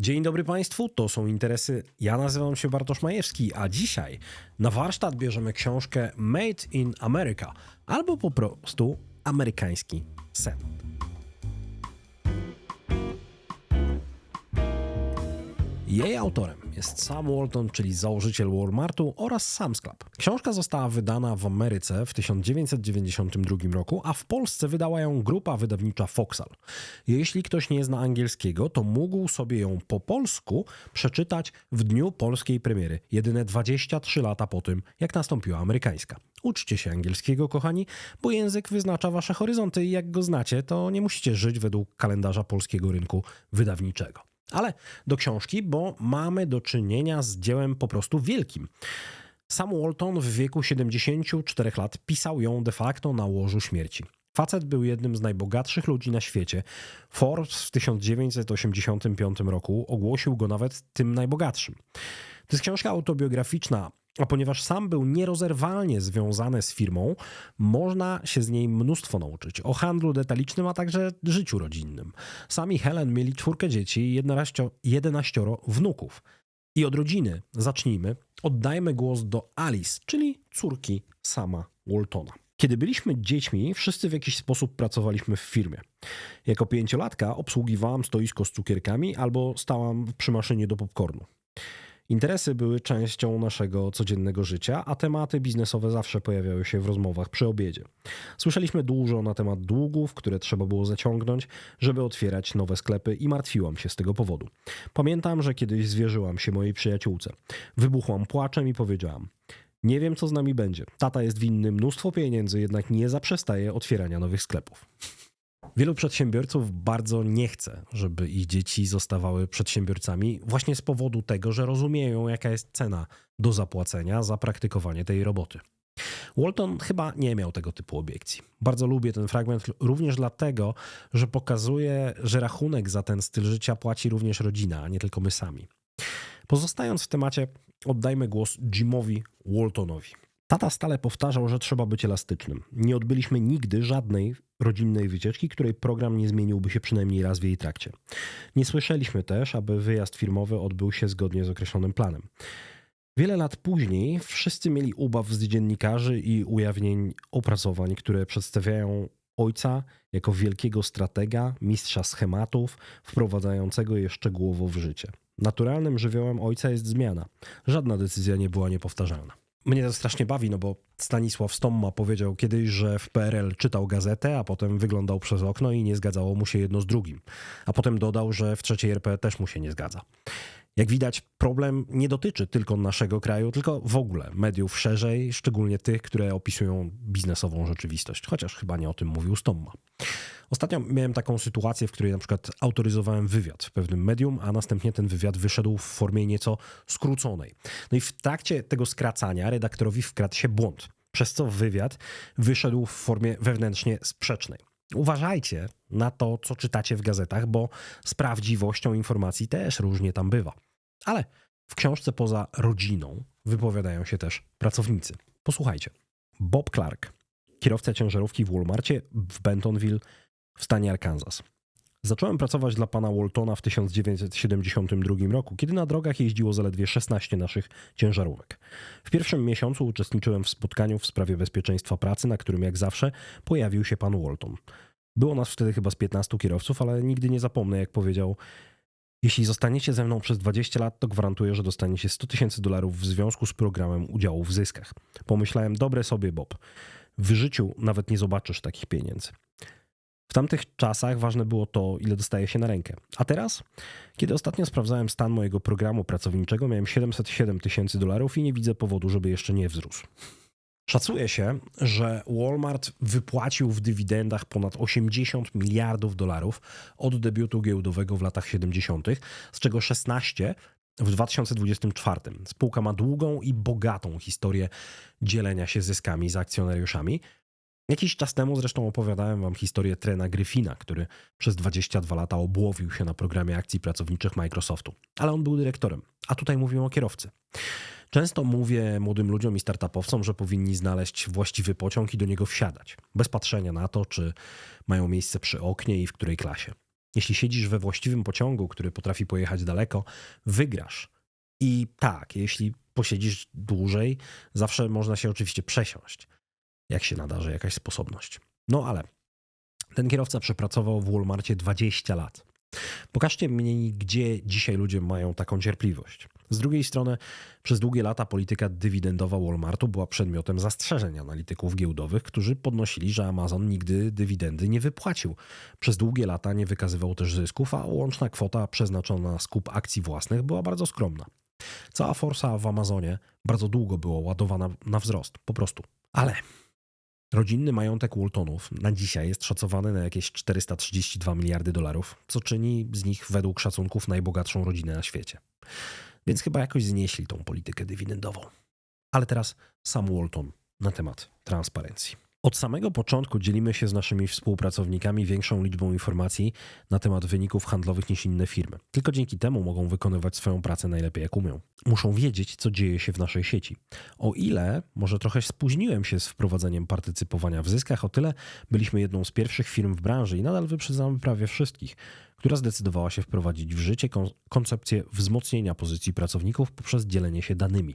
Dzień dobry Państwu, to są interesy. Ja nazywam się Bartosz Majewski, a dzisiaj na warsztat bierzemy książkę Made in America albo po prostu amerykański sen. Jej autorem jest Sam Walton, czyli założyciel Walmartu oraz Sam's Club. Książka została wydana w Ameryce w 1992 roku, a w Polsce wydała ją grupa wydawnicza Foxal. Jeśli ktoś nie zna angielskiego, to mógł sobie ją po polsku przeczytać w dniu polskiej premiery, jedyne 23 lata po tym, jak nastąpiła amerykańska. Uczcie się angielskiego, kochani, bo język wyznacza wasze horyzonty i jak go znacie, to nie musicie żyć według kalendarza polskiego rynku wydawniczego. Ale do książki, bo mamy do czynienia z dziełem po prostu wielkim. Sam Walton w wieku 74 lat pisał ją de facto na łożu śmierci. Facet był jednym z najbogatszych ludzi na świecie. Forbes w 1985 roku ogłosił go nawet tym najbogatszym. To jest książka autobiograficzna, a ponieważ sam był nierozerwalnie związany z firmą, można się z niej mnóstwo nauczyć o handlu detalicznym, a także życiu rodzinnym. Sami Helen mieli czwórkę dzieci i 11, 11 wnuków. I od rodziny zacznijmy. Oddajmy głos do Alice, czyli córki sama Waltona. Kiedy byliśmy dziećmi, wszyscy w jakiś sposób pracowaliśmy w firmie. Jako pięciolatka obsługiwałam stoisko z cukierkami albo stałam przy maszynie do popcornu. Interesy były częścią naszego codziennego życia, a tematy biznesowe zawsze pojawiały się w rozmowach przy obiedzie. Słyszeliśmy dużo na temat długów, które trzeba było zaciągnąć, żeby otwierać nowe sklepy i martwiłam się z tego powodu. Pamiętam, że kiedyś zwierzyłam się mojej przyjaciółce. Wybuchłam płaczem i powiedziałam: Nie wiem, co z nami będzie. Tata jest winny mnóstwo pieniędzy, jednak nie zaprzestaje otwierania nowych sklepów. Wielu przedsiębiorców bardzo nie chce, żeby ich dzieci zostawały przedsiębiorcami, właśnie z powodu tego, że rozumieją, jaka jest cena do zapłacenia za praktykowanie tej roboty. Walton chyba nie miał tego typu obiekcji. Bardzo lubię ten fragment również dlatego, że pokazuje, że rachunek za ten styl życia płaci również rodzina, a nie tylko my sami. Pozostając w temacie, oddajmy głos Jimowi Waltonowi. Tata stale powtarzał, że trzeba być elastycznym. Nie odbyliśmy nigdy żadnej rodzinnej wycieczki, której program nie zmieniłby się przynajmniej raz w jej trakcie. Nie słyszeliśmy też, aby wyjazd firmowy odbył się zgodnie z określonym planem. Wiele lat później wszyscy mieli ubaw z dziennikarzy i ujawnień opracowań, które przedstawiają ojca jako wielkiego stratega, mistrza schematów, wprowadzającego je szczegółowo w życie. Naturalnym żywiołem ojca jest zmiana. Żadna decyzja nie była niepowtarzalna. Mnie to strasznie bawi, no bo Stanisław Stomma powiedział kiedyś, że w PRL czytał gazetę, a potem wyglądał przez okno i nie zgadzało mu się jedno z drugim. A potem dodał, że w trzeciej RP też mu się nie zgadza. Jak widać, problem nie dotyczy tylko naszego kraju, tylko w ogóle mediów szerzej, szczególnie tych, które opisują biznesową rzeczywistość, chociaż chyba nie o tym mówił Stomma. Ostatnio miałem taką sytuację, w której na przykład autoryzowałem wywiad w pewnym medium, a następnie ten wywiad wyszedł w formie nieco skróconej. No i w trakcie tego skracania redaktorowi wkradł się błąd, przez co wywiad wyszedł w formie wewnętrznie sprzecznej. Uważajcie na to, co czytacie w gazetach, bo z prawdziwością informacji też różnie tam bywa. Ale w książce poza rodziną wypowiadają się też pracownicy. Posłuchajcie. Bob Clark, kierowca ciężarówki w Walmartie w Bentonville w stanie Arkansas. Zacząłem pracować dla pana Waltona w 1972 roku, kiedy na drogach jeździło zaledwie 16 naszych ciężarówek. W pierwszym miesiącu uczestniczyłem w spotkaniu w sprawie bezpieczeństwa pracy, na którym jak zawsze pojawił się pan Walton. Było nas wtedy chyba z 15 kierowców, ale nigdy nie zapomnę, jak powiedział: Jeśli zostaniecie ze mną przez 20 lat, to gwarantuję, że dostaniecie 100 tysięcy dolarów w związku z programem udziału w zyskach. Pomyślałem, dobre sobie, Bob. W życiu nawet nie zobaczysz takich pieniędzy. W tamtych czasach ważne było to, ile dostaje się na rękę. A teraz, kiedy ostatnio sprawdzałem stan mojego programu pracowniczego, miałem 707 tysięcy dolarów i nie widzę powodu, żeby jeszcze nie wzrósł. Szacuje się, że Walmart wypłacił w dywidendach ponad 80 miliardów dolarów od debiutu giełdowego w latach 70., z czego 16 w 2024. Spółka ma długą i bogatą historię dzielenia się zyskami z akcjonariuszami. Jakiś czas temu zresztą opowiadałem wam historię Trena Gryfina, który przez 22 lata obłowił się na programie akcji pracowniczych Microsoftu. Ale on był dyrektorem, a tutaj mówimy o kierowcy. Często mówię młodym ludziom i startupowcom, że powinni znaleźć właściwy pociąg i do niego wsiadać, bez patrzenia na to, czy mają miejsce przy oknie i w której klasie. Jeśli siedzisz we właściwym pociągu, który potrafi pojechać daleko, wygrasz. I tak, jeśli posiedzisz dłużej, zawsze można się oczywiście przesiąść, jak się nadarzy jakaś sposobność. No ale ten kierowca przepracował w Walmartie 20 lat. Pokażcie mi, gdzie dzisiaj ludzie mają taką cierpliwość. Z drugiej strony, przez długie lata polityka dywidendowa Walmartu była przedmiotem zastrzeżeń analityków giełdowych, którzy podnosili, że Amazon nigdy dywidendy nie wypłacił. Przez długie lata nie wykazywał też zysków, a łączna kwota przeznaczona na skup akcji własnych była bardzo skromna. Cała forsa w Amazonie bardzo długo była ładowana na wzrost, po prostu. Ale rodzinny majątek Waltonów na dzisiaj jest szacowany na jakieś 432 miliardy dolarów, co czyni z nich według szacunków najbogatszą rodzinę na świecie. Więc chyba jakoś znieśli tą politykę dywidendową. Ale teraz sam Walton na temat transparencji. Od samego początku dzielimy się z naszymi współpracownikami większą liczbą informacji na temat wyników handlowych niż inne firmy. Tylko dzięki temu mogą wykonywać swoją pracę najlepiej jak umią. Muszą wiedzieć, co dzieje się w naszej sieci. O ile może trochę spóźniłem się z wprowadzeniem partycypowania w zyskach, o tyle byliśmy jedną z pierwszych firm w branży i nadal wyprzedzamy prawie wszystkich, która zdecydowała się wprowadzić w życie kon koncepcję wzmocnienia pozycji pracowników poprzez dzielenie się danymi.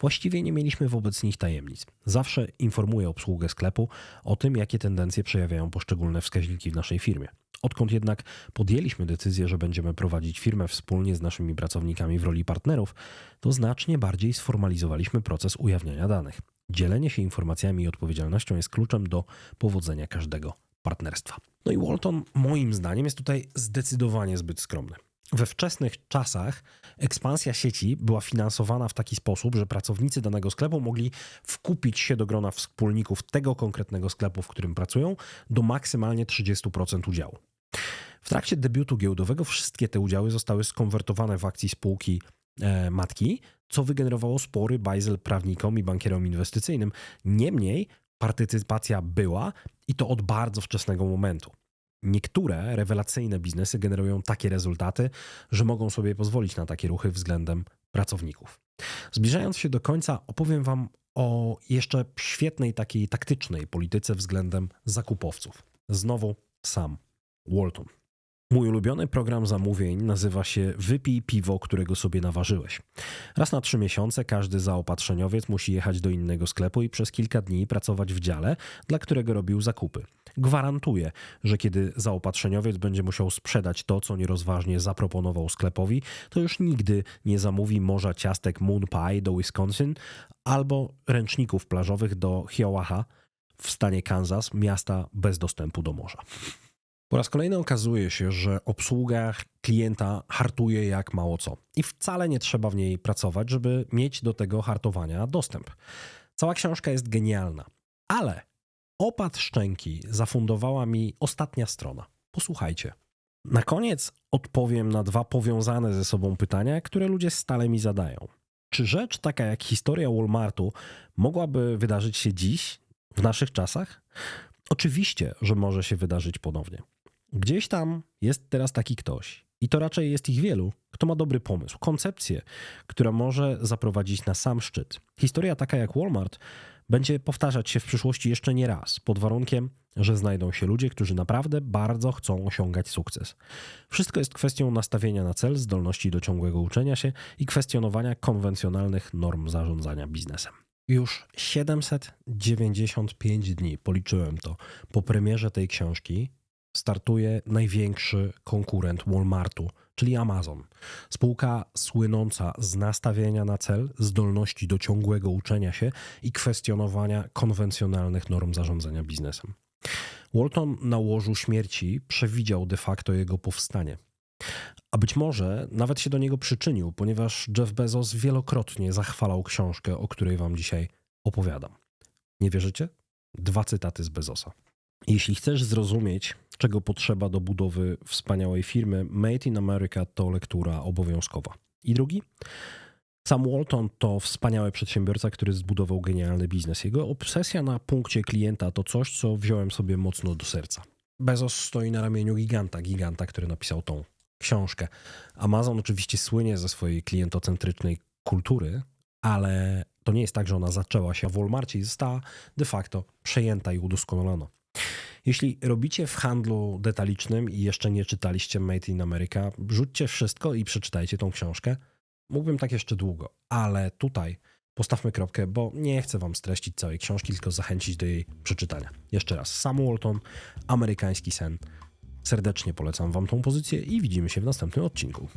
Właściwie nie mieliśmy wobec nich tajemnic. Zawsze informuję obsługę sklepu o tym, jakie tendencje przejawiają poszczególne wskaźniki w naszej firmie. Odkąd jednak podjęliśmy decyzję, że będziemy prowadzić firmę wspólnie z naszymi pracownikami w roli partnerów, to znacznie bardziej sformalizowaliśmy proces ujawniania danych. Dzielenie się informacjami i odpowiedzialnością jest kluczem do powodzenia każdego partnerstwa. No i Walton, moim zdaniem, jest tutaj zdecydowanie zbyt skromny. We wczesnych czasach ekspansja sieci była finansowana w taki sposób, że pracownicy danego sklepu mogli wkupić się do grona wspólników tego konkretnego sklepu, w którym pracują, do maksymalnie 30% udziału. W trakcie debiutu giełdowego wszystkie te udziały zostały skonwertowane w akcji spółki e, matki, co wygenerowało spory bajzel prawnikom i bankierom inwestycyjnym. Niemniej partycypacja była i to od bardzo wczesnego momentu. Niektóre rewelacyjne biznesy generują takie rezultaty, że mogą sobie pozwolić na takie ruchy względem pracowników. Zbliżając się do końca, opowiem Wam o jeszcze świetnej takiej taktycznej polityce względem zakupowców. Znowu sam Walton. Mój ulubiony program zamówień nazywa się Wypij piwo, którego sobie naważyłeś. Raz na trzy miesiące każdy zaopatrzeniowiec musi jechać do innego sklepu i przez kilka dni pracować w dziale, dla którego robił zakupy. Gwarantuję, że kiedy zaopatrzeniowiec będzie musiał sprzedać to, co nierozważnie zaproponował sklepowi, to już nigdy nie zamówi morza ciastek Moon Pie do Wisconsin albo ręczników plażowych do Hiawatha w stanie Kansas, miasta bez dostępu do morza. Po raz kolejny okazuje się, że obsługa klienta hartuje jak mało co. I wcale nie trzeba w niej pracować, żeby mieć do tego hartowania dostęp. Cała książka jest genialna, ale opad szczęki zafundowała mi ostatnia strona. Posłuchajcie. Na koniec odpowiem na dwa powiązane ze sobą pytania, które ludzie stale mi zadają. Czy rzecz taka jak historia Walmartu mogłaby wydarzyć się dziś, w naszych czasach? Oczywiście, że może się wydarzyć ponownie. Gdzieś tam jest teraz taki ktoś, i to raczej jest ich wielu, kto ma dobry pomysł, koncepcję, która może zaprowadzić na sam szczyt. Historia taka jak Walmart będzie powtarzać się w przyszłości jeszcze nie raz, pod warunkiem, że znajdą się ludzie, którzy naprawdę bardzo chcą osiągać sukces. Wszystko jest kwestią nastawienia na cel, zdolności do ciągłego uczenia się i kwestionowania konwencjonalnych norm zarządzania biznesem. Już 795 dni, policzyłem to, po premierze tej książki, startuje największy konkurent Walmartu, czyli Amazon. Spółka słynąca z nastawienia na cel, zdolności do ciągłego uczenia się i kwestionowania konwencjonalnych norm zarządzania biznesem. Walton na łożu śmierci przewidział de facto jego powstanie. A być może nawet się do niego przyczynił, ponieważ Jeff Bezos wielokrotnie zachwalał książkę, o której wam dzisiaj opowiadam. Nie wierzycie? Dwa cytaty z Bezosa. Jeśli chcesz zrozumieć, czego potrzeba do budowy wspaniałej firmy, Made in America to lektura obowiązkowa. I drugi? Sam Walton to wspaniały przedsiębiorca, który zbudował genialny biznes. Jego obsesja na punkcie klienta to coś, co wziąłem sobie mocno do serca. Bezos stoi na ramieniu giganta, giganta, który napisał tą książkę. Amazon oczywiście słynie ze swojej klientocentrycznej kultury, ale to nie jest tak, że ona zaczęła się w Walmarcie i została de facto przejęta i udoskonalona. Jeśli robicie w handlu detalicznym i jeszcze nie czytaliście Made in America, rzućcie wszystko i przeczytajcie tą książkę. Mógłbym tak jeszcze długo, ale tutaj postawmy kropkę, bo nie chcę wam streścić całej książki, tylko zachęcić do jej przeczytania. Jeszcze raz, Sam Walton, Amerykański sen. Serdecznie polecam wam tą pozycję i widzimy się w następnym odcinku.